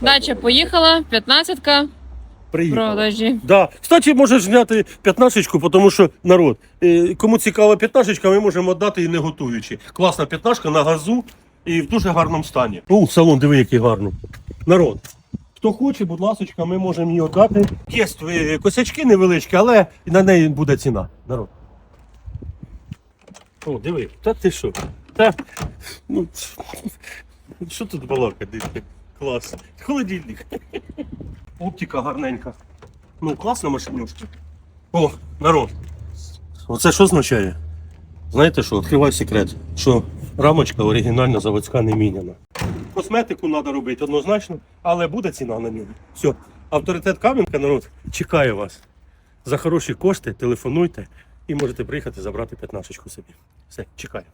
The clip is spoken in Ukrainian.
Дача поїхала, 15-ка в Приїхали. продажі. Да. Кстати, можеш зняти п'ятнашечку, тому що народ, е, кому цікава п'ятнашечка, ми можемо віддати і не готуючи. Класна п'ятнашка на газу і в дуже гарному стані. О, салон, диви, який гарний. Народ. Хто хоче, будь ласка, ми можемо її віддати. Є е, косячки невеличкі, але на неї буде ціна. Народ. О, диви, та ти що? Та, ну, що тут балака, дивіться? Клас. Холодильник. Оптика гарненька. Ну, класна машинюшка. О, народ. Оце що означає? Знаєте що, відкриваю секрет, що рамочка оригінальна заводська не міняна. Косметику треба робити однозначно, але буде ціна на нього. Все. Авторитет Кам'янка, народ, чекає вас. За хороші кошти телефонуйте і можете приїхати забрати п'ятнашечку собі. Все, чекаю.